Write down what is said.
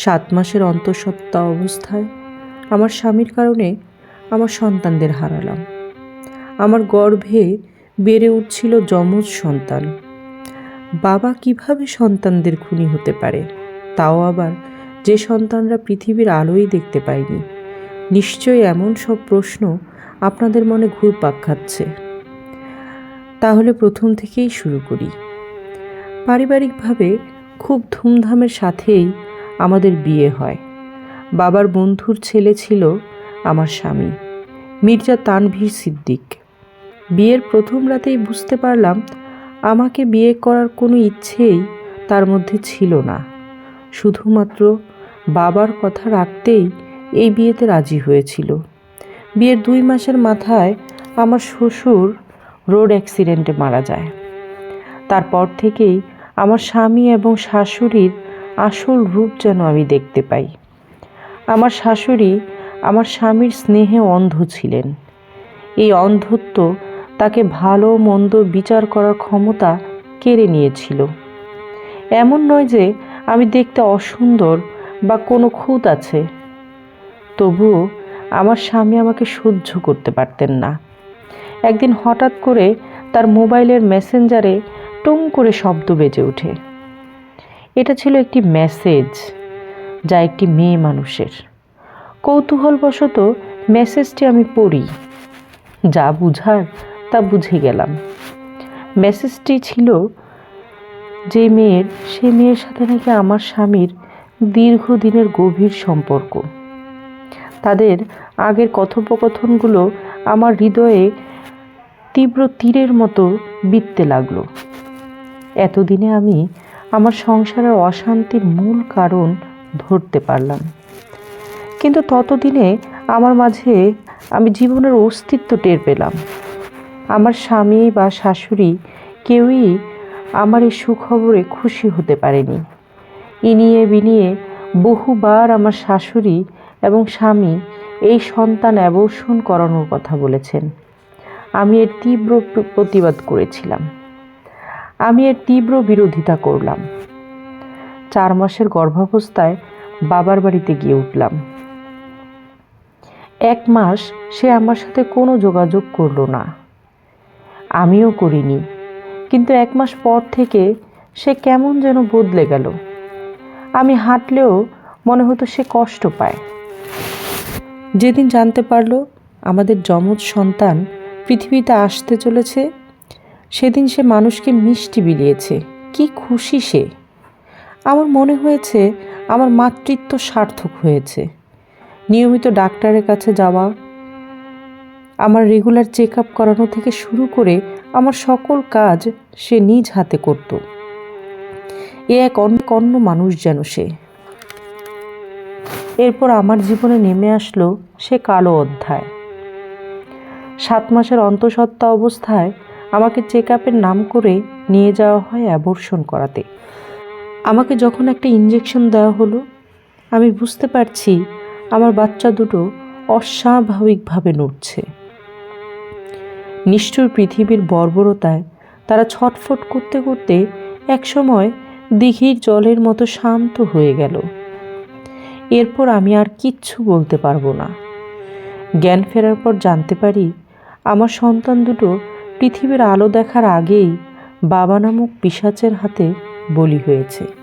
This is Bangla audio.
সাত মাসের অন্তঃসত্ত্বা অবস্থায় আমার স্বামীর কারণে আমার সন্তানদের হারালাম। আমার গর্ভে বেড়ে উঠছিল যমজ সন্তান। বাবা কীভাবে সন্তানদের খুনি হতে পারে, তাও আবার যে সন্তানরা পৃথিবীর আলোই দেখতে পায়নি। নিশ্চয়ই এমন সব প্রশ্ন আপনাদের মনে ঘুরপাক খাচ্ছে। তাহলে প্রথম থেকেই শুরু করি। পারিবারিকভাবে খুব ধুমধামের সাথেই আমাদের বিয়ে হয়। বাবার বন্ধুর ছেলে ছিল আমার স্বামী, মির্জা তানভীর সিদ্দিক। বিয়ের প্রথম রাতেই বুঝতে পারলাম আমাকে বিয়ে করার কোনো ইচ্ছেই তার মধ্যে ছিল না। শুধুমাত্র বাবার কথা রাখতেই এই বিয়েতে রাজি হয়েছিল। বিয়ের দুই মাসের মাথায় আমার শ্বশুর রোড অ্যাক্সিডেন্টে মারা যায়। তারপর থেকেই আমার স্বামী এবং শাশুড়ির আসল রূপ যেন আমি দেখতে পাই। আমার শাশুড়ি আমার স্বামীর স্নেহে অন্ধ ছিলেন। এই অন্ধত্ব তাকে ভালো মন্দ বিচার করার ক্ষমতা কেড়ে নিয়েছিল। এমন নয় যে আমি দেখতে অসুন্দর বা কোনো খুঁত আছে। তবুও আমার স্বামী আমাকে সহ্য করতে পারতেন না। একদিন হঠাৎ করে তার মোবাইলের মেসেঞ্জারে টুং করে শব্দ বেজে ওঠে। এটা ছিল একটি মেসেজ যা একটি মেয়ে মানুষের। কৌতূহলবশত মেসেজটি আমি পড়ি। যা বুঝার, তা বুঝে গেলাম। মেসেজটি ছিল যে মেয়ের, সে মেয়ের সাথে নাকি আমার স্বামীর দীর্ঘদিনের গভীর সম্পর্ক। তাদের আগের কথোপকথনগুলো আমার হৃদয়ে তীব্র তীরের মতো বিততে লাগল। এতদিনে আমি আমার সংসারের অশান্তির মূল কারণ ধরতে পারলাম। কিন্তু ততদিনে আমার মাঝে আমি জীবনের অস্তিত্ব টের পেলাম। আমার স্বামী বা শাশুড়ি কেউই আমার এই সুখবরে খুশি হতে পারেনি। ইনিয়ে বিনিয়ে বহুবার আমার শাশুড়ি এবং স্বামী এই সন্তান অ্যাবর্ষণ করানোর কথা বলেছেন। আমি এর তীব্র প্রতিবাদ করেছিলাম। আমি এর তীব্র বিরোধিতা করলাম। চার মাসের গর্ভাবস্থায় বাবার বাড়িতে গিয়ে উঠলাম। এক মাস সে আমার সাথে কোনো যোগাযোগ করল না। আমিও করিনি, কিন্তু এক মাস পর থেকে সে কেমন যেন বদলে গেল। আমি হাঁটলেও মনে হতো সে কষ্ট পায়। যেদিন জানতে পারল আমাদের যমজ সন্তান পৃথিবীতে আসতে চলেছে সেদিন সে মানুষকে মিষ্টি বিলিয়েছে। কি খুশি সে। আমার মনে হয়েছে আমার মাতৃত্ব সার্থক হয়েছে। নিয়মিত ডাক্তারের কাছে যাওয়া, আমার রেগুলার চেক আপ করানো থেকে শুরু করে আমার সকল কাজ সে নিজ হাতে করত। এ এক অন্য মানুষ যেন সে। এরপর আমার জীবনে নেমে আসলো সে কালো অধ্যায়। সাত মাসের অন্তঃসত্ত্বা অবস্থায় আমাকে চেক আপের নাম করে নিয়ে যাওয়া হয় অ্যাবর্ষণ করাতে। আমাকে যখন একটা ইঞ্জেকশন দেওয়া হলো, আমি বুঝতে পারছি আমার বাচ্চা দুটো অস্বাভাবিকভাবে নড়ছে। নিষ্ঠুর পৃথিবীর বর্বরতায় তারা ছটফট করতে করতে একসময় দিঘির জলের মতো শান্ত হয়ে গেল। এরপর আমি আর কিচ্ছু বলতে পারব না। জ্ঞান ফেরার পর জানতে পারি, আমার সন্তান দুটো পৃথিবীর আলো দেখার আগেই বাবা নামক পিসাচের হাতে বলি হয়েছে।